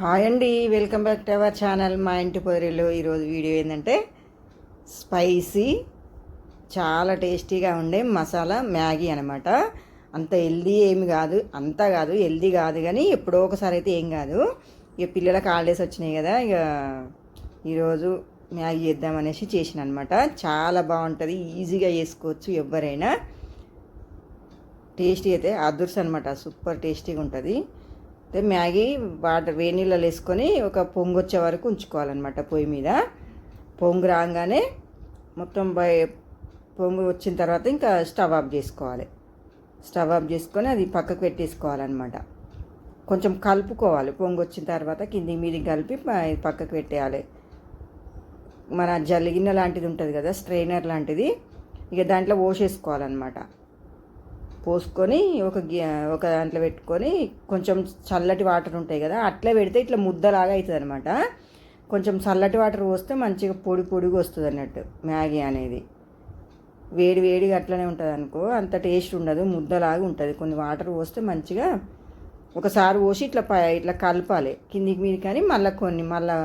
Hi అండి welcome back to our channel. మా ఇంటి పొదరిలో ఈరోజు వీడియో ఏంటంటే స్పైసీ చాలా టేస్టీగా ఉండే మసాలా మ్యాగీ అనమాట అంత హెల్దీ ఏమి కాదు అంతా కాదు హెల్దీ కాదు కానీ ఎప్పుడో ఒకసారి అయితే ఏం కాదు. ఇక పిల్లలకు హాలిడేస్ వచ్చినాయి కదా ఇక ఈరోజు మ్యాగీ చేద్దామనేసి చేసిన అనమాట చాలా బాగుంటుంది ఈజీగా చేసుకోవచ్చు ఎవరైనా. టేస్టీ అయితే అదుర్స్ అనమాట సూపర్ టేస్టీగా ఉంటుంది. అయితే మ్యాగీ వాటర్ వేడి నీళ్ళలో వేసుకొని ఒక పొంగు వచ్చే వరకు ఉంచుకోవాలన్నమాట పొయ్యి మీద. పొంగు రాగానే మొత్తం పొంగు వచ్చిన తర్వాత ఇంకా స్టవ్ ఆఫ్ చేసుకోవాలి. స్టవ్ ఆఫ్ చేసుకొని అది పక్కకు పెట్టేసుకోవాలన్నమాట. కొంచెం కలుపుకోవాలి. పొంగు వచ్చిన తర్వాత కింది మీది కలిపి పక్కకు పెట్టేయాలి. మన జల్లిగిన్నె లాంటిది ఉంటుంది కదా స్ట్రైనర్ లాంటిది. ఇక దాంట్లో పోసేసుకోవాలన్నమాట. పోసుకొని ఒక ఒక దాంట్లో పెట్టుకొని కొంచెం చల్లటి వాటర్ ఉంటాయి కదా అట్లా పెడితే ఇట్లా ముద్దలాగా అవుతుంది అనమాట కొంచెం చల్లటి వాటర్ పోస్తే మంచిగా పొడి పొడిగా వస్తుంది అన్నట్టు మ్యాగీ అనేది. వేడి వేడిగా అట్లనే ఉంటుంది అనుకో అంత టేస్ట్ ఉండదు ముద్దలాగా ఉంటుంది. కొన్ని వాటర్ పోస్తే మంచిగా ఒకసారి పోసి ఇట్లా ప ఇట్లా కలపాలి. కిందికి మీద కానీ మళ్ళీ కొన్ని మళ్ళీ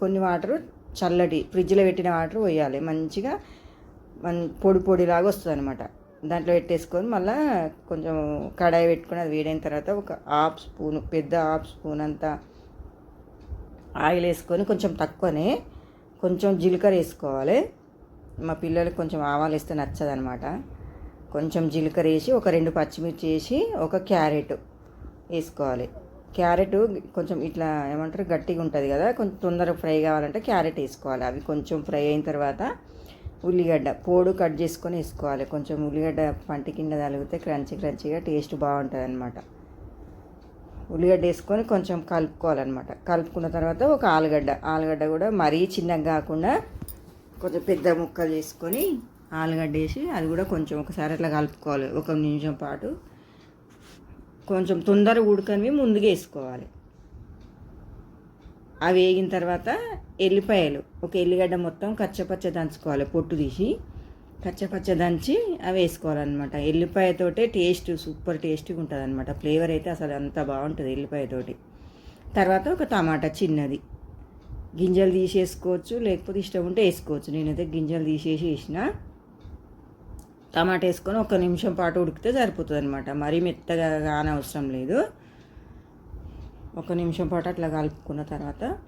కొన్ని వాటర్ చల్లటి ఫ్రిడ్జ్లో పెట్టిన వాటర్ పోయాలి. మంచిగా మన్ పొడి పొడిలాగా వస్తుంది అనమాట దాంట్లో పెట్టేసుకొని మళ్ళీ కొంచెం కడాయి పెట్టుకొని అది వేడైన తర్వాత ఒక హాఫ్ స్పూన్ పెద్ద హాఫ్ స్పూన్ అంతా ఆయిల్ వేసుకొని కొంచెం తక్కువనే కొంచెం జీలకర్ర వేసుకోవాలి. మా పిల్లలకి కొంచెం ఆవాలు వేస్తే నచ్చదనమాట. కొంచెం జీలకర్ర వేసి ఒక రెండు పచ్చిమిర్చి వేసి ఒక క్యారెట్ వేసుకోవాలి. క్యారెట్ కొంచెం ఇట్లా ఏమంటారు గట్టిగా ఉంటుంది కదా కొంచెం తొందరగా ఫ్రై కావాలంటే క్యారెట్ వేసుకోవాలి. అవి కొంచెం ఫ్రై అయిన తర్వాత ఉల్లిగడ్డ పోడు కట్ చేసుకొని వేసుకోవాలి. కొంచెం ఉల్లిగడ్డ పంటి కింద తలిగితే క్రంచీ క్రంచీగా టేస్ట్ బాగుంటుంది అనమాట ఉల్లిగడ్డ వేసుకొని కొంచెం కలుపుకోవాలన్నమాట. కలుపుకున్న తర్వాత ఒక ఆలుగడ్డ. ఆలుగడ్డ కూడా మరీ చిన్నగా కాకుండా కొంచెం పెద్ద ముక్కలు చేసుకొని ఆలుగడ్డ వేసి అది కూడా కొంచెం ఒకసారి అట్లా కలుపుకోవాలి. ఒక నిమిషం పాటు. కొంచెం తొందరగా ఉడకనివి ముందుగా వేసుకోవాలి. అవి వేగిన తర్వాత ఎల్లిపాయలు. ఒక ఎల్లిగడ్డ మొత్తం కచ్చపచ్చ దంచుకోవాలి పొట్టు తీసి. కచ్చపచ్చ దంచి అవి వేసుకోవాలన్నమాట. ఎల్లిపాయతోటే టేస్ట్ సూపర్ టేస్ట్గా ఉంటుంది అనమాట ఫ్లేవర్ అయితే అసలు అంత బాగుంటుంది ఎల్లిపాయతోటి తర్వాత ఒక టమాటా చిన్నది. గింజలు తీసేసుకోవచ్చు లేకపోతే ఇష్టం ఉంటే వేసుకోవచ్చు. నేనైతే గింజలు తీసేసి వేసిన. టమాటా వేసుకొని ఒక నిమిషం పాటు ఉడికితే సరిపోతుంది అనమాట మరీ మెత్తగా కానవసరం లేదు. ఒక నిమిషం పాటు అట్లా కలుపుకున్న తర్వాత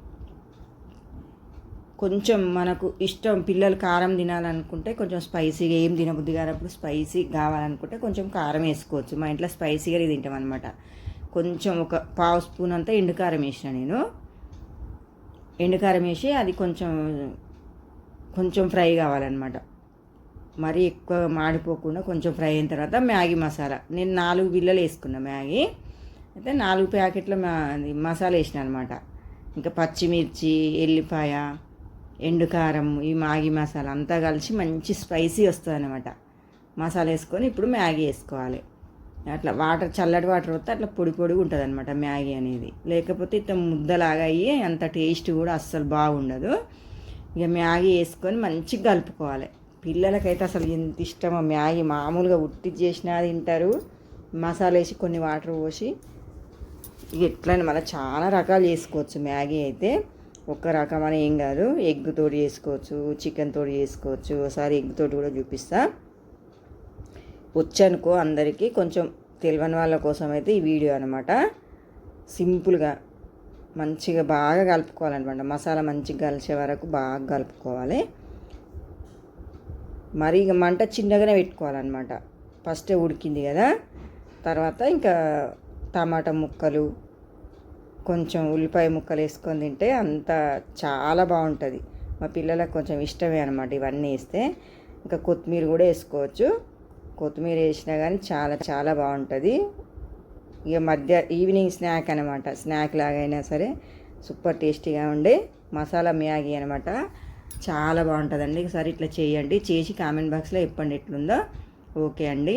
కొంచెం మనకు ఇష్టం పిల్లలు కారం తినాలనుకుంటే కొంచెం స్పైసీగా ఏం తినబుద్ధి కానప్పుడు స్పైసీ కావాలనుకుంటే కొంచెం కారం వేసుకోవచ్చు. మా ఇంట్లో స్పైసీగా తింటాం అనమాట కొంచెం ఒక పావు స్పూన్ అంతా ఎండుకారం వేసిన నేను. ఎండుకారం వేసి అది కొంచెం కొంచెం ఫ్రై కావాలన్నమాట. మరీ ఎక్కువ మాడిపోకుండా కొంచెం ఫ్రై అయిన తర్వాత మ్యాగీ మసాలా. నేను నాలుగు బిల్లలు వేసుకున్నా మ్యాగీ. అయితే నాలుగు ప్యాకెట్ల మా అది మసాలా వేసిన అనమాట ఇంకా పచ్చిమిర్చి ఎల్లిపాయ ఎండుకారం ఈ మ్యాగీ మసాలా అంతా కలిసి మంచి స్పైసీ వస్తుంది అనమాట మసాలా వేసుకొని ఇప్పుడు మ్యాగీ వేసుకోవాలి. అట్లా వాటర్ చల్లటి వాటర్ వస్తే అట్లా పొడి పొడిగా ఉంటుంది అనమాట మ్యాగీ అనేది. లేకపోతే ఇట్లా ముద్దలాగా అయ్యి అంత టేస్ట్ కూడా అస్సలు బాగుండదు. ఇక మ్యాగీ వేసుకొని మంచిగా కలుపుకోవాలి. పిల్లలకైతే అసలు ఎంత ఇష్టమో మ్యాగీ. మామూలుగా ఉట్టి చేసినా తింటారు. మసాలా వేసి కొన్ని వాటర్ పోసి ఇక మనం మళ్ళీ చాలా రకాలు చేసుకోవచ్చు. మ్యాగీ అయితే ఒక్క రకం అని ఏం కాదు. ఎగ్ తోటి చేసుకోవచ్చు చికెన్ తోటి చేసుకోవచ్చు. ఒకసారి ఎగ్ తోటి కూడా చూపిస్తా. వచ్చనుకో అందరికీ కొంచెం తెలియని వాళ్ళ కోసం అయితే ఈ వీడియో అనమాట సింపుల్గా మంచిగా బాగా కలుపుకోవాలన్నమాట. మసాలా మంచిగా కలిసే వరకు బాగా కలుపుకోవాలి. మరి ఇక మంట చిన్నగానే పెట్టుకోవాలన్నమాట. ఫస్టే ఉడికింది కదా. తర్వాత ఇంకా టమాటా ముక్కలు కొంచెం ఉల్లిపాయ ముక్కలు వేసుకొని తింటే అంత చాలా బాగుంటుంది. మా పిల్లలకు కొంచెం ఇష్టమే అనమాట ఇవన్నీ వేస్తే. ఇంకా కొత్తిమీర కూడా వేసుకోవచ్చు. కొత్తిమీర వేసినా కానీ చాలా చాలా బాగుంటుంది. ఇక మధ్య ఈవినింగ్ స్నాక్ అనమాట స్నాక్ లాగైనా సరే సూపర్ టేస్టీగా ఉండే మసాలా మ్యాగీ అనమాట చాలా బాగుంటుందండి. ఒకసారి ఇట్లా చేయండి. చేసి కామెంట్ బాక్స్లో చెప్పండి ఎట్లుందో. ఓకే అండి.